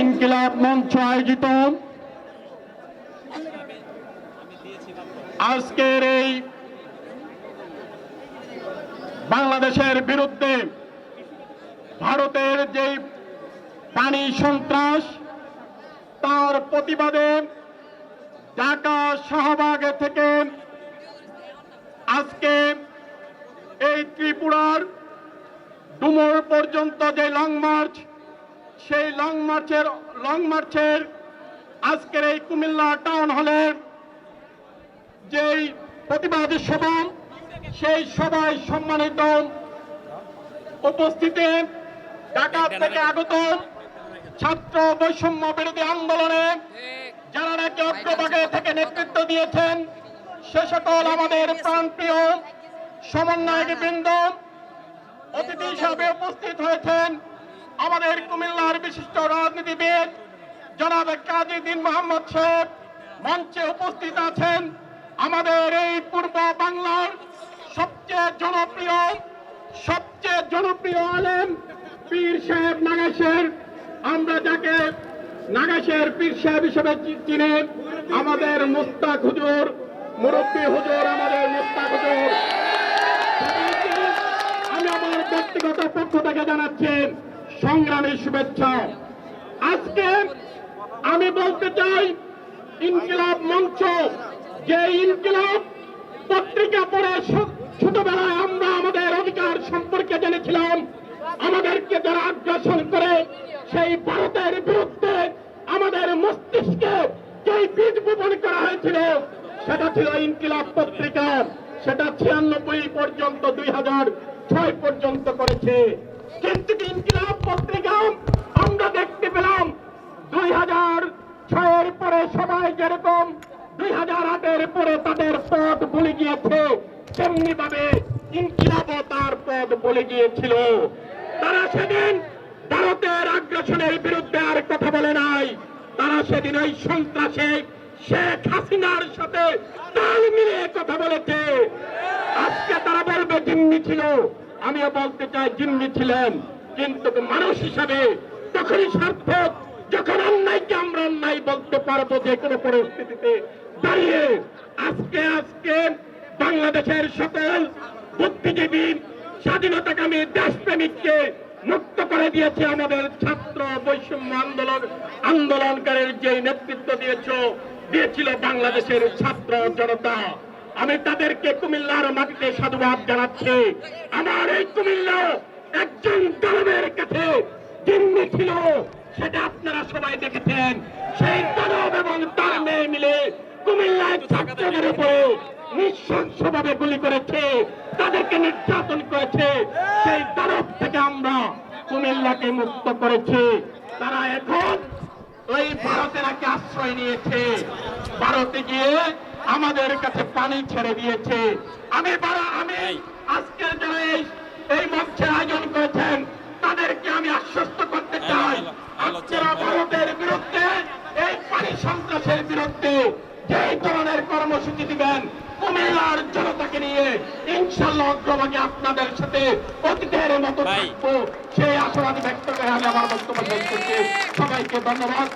ইনকিলাব মঞ্চ আয়োজিত। আজকের এই বাংলাদেশের বিরুদ্ধে ভারতের যে পানি সন্ত্রাস, তার প্রতিবাদে ঢাকা শাহবাগ থেকে আজকে এই ত্রিপুরার ডুমুর পর্যন্ত যে লং মার্চ সেই লং মার্চের লং মার্চের আজকের এই কুমিল্লা টাউন হলের যেই প্রতিবাদী সভা, সেই সভায় সম্মানিত উপস্থিতি ঢাকা থেকে আগত ছাত্র বৈষম্য বিরোধী আন্দোলনে যারা নাকি অগ্রভাগে থেকে নেতৃত্ব দিয়েছেন, সে সকল আমাদের প্রাণপ্রিয় সমন্বয়ক বৃন্দ অতিথি হিসাবে উপস্থিত হয়েছেন। আমাদের কুমিল্লার বিশিষ্ট রাজনীতিবিদ জনাব কাজী দিন মোহাম্মদ সাহেব মঞ্চে উপস্থিত আছেন আমাদের এই পূর্ব বাংলার সবচেয়ে জনপ্রিয় সবচেয়ে জনপ্রিয় আলেম পীর সাহেব নাগেশের। আমরা যাকে নাগেশের পীর সাহেব হিসেবে চিনি, আমাদের মুস্তাক হুজুর, মুরব্বী হুজুর, আমাদের মুস্তাক হুজুর। আমি আমার ব্যক্তিগত পক্ষ থেকে জানাচ্ছি সংগ্রামী শুভেচ্ছা। আজকে আমি বলতে চাই, ইনকিলাব মঞ্চ, যে ইনকিলাব পত্রিকা পড়ে ছোটবেলায় আমরা আমাদের অধিকার সম্পর্কে জেনেছিলাম, আমাদেরকে যারা আগ্রাসন করে সেই ভারতের বিরুদ্ধে আমাদের মস্তিষ্কে যেই বীজ বপন করা হয়েছিল, সেটা ছিল ইনকিলাব পত্রিকা। সেটা ছিয়ানব্বই পর্যন্ত, দুই ছয় পর্যন্ত করেছে। কিন্তু ইনকিলাব পত্রিকা আমরা দেখতে পেলাম। দুই হাজার ছয়ের পরে সবাই যেরকম, দুই হাজার আটের পরে তাদের পথ বলে গিয়েছে তেমনি ভাবে তার পথ বলে গিয়েছিল। তারা সেদিন ভারতের আগ্রাসনের বিরুদ্ধে আর কথা বলে নাই। তারা সেদিন ওই সন্ত্রাসে শেখ হাসিনার সাথে তাল মিলিয়ে কথা বলেছে। আজকে তারা বলবে, জিম্মি ছিল। আমিও বলতে চাই, জিম্মি ছিলেন কিন্তু মানুষ হিসাবে তখনই সার্থক, যখন অন্যায়কে আমরা অন্যায় বলতে পারব যে কোনো পরিস্থিতিতে, দাঁড়িয়ে আজকে আজকে বাংলাদেশের সকল বুদ্ধিজীবী, স্বাধীনতাকামী দেশপ্রেমিককে মুক্ত করে দিয়েছে আমাদের ছাত্র বৈষম্য আন্দোলন, আন্দোলনকারীর যে নেতৃত্ব দিয়েছ, দিয়েছিল বাংলাদেশের ছাত্র জনতা। আমি তাদেরকে কুমিল্লার মাটিতে সাধুবাদ জানাচ্ছি। আমার এই কুমিল্লা একজন দানবের কাছে জিম্মি ছিল, সেটা আপনারা সবাই দেখেছেন। সেই দানব এবং তার মেয়ে মিলে কুমিল্লায় ছাত্রদের উপরে নৃশংসভাবে গুলি করেছে, তাদেরকে নির্যাতন করেছে। সেই দানব থেকে আমরা কুমিল্লাকে মুক্ত করেছি। তারা এখন ওই ভারতে নাকি আশ্রয় নিয়েছে। ভারতে গিয়ে আমাদের কাছে পানি ছেড়ে দিয়েছে। আমি আমি আজকের যারা এই মঞ্চের আয়োজন করেছেন তাদেরকে আমি আশ্বস্ত করতে চাই। আপনারা ভারতের বিরুদ্ধে এই পানি সন্ত্রাসের বিরুদ্ধে যে ধরনের কর্মসূচি দিবেন কুমিল্লার জনতাকে নিয়ে ইনশাল্লাহ অগ্রভাগে আপনাদের সাথে অতীতের মতো থাকব। সেই আশাবাদ ব্যক্ত করে আমি আমার বক্তব্য শেষ করছি। সবাইকে ধন্যবাদ।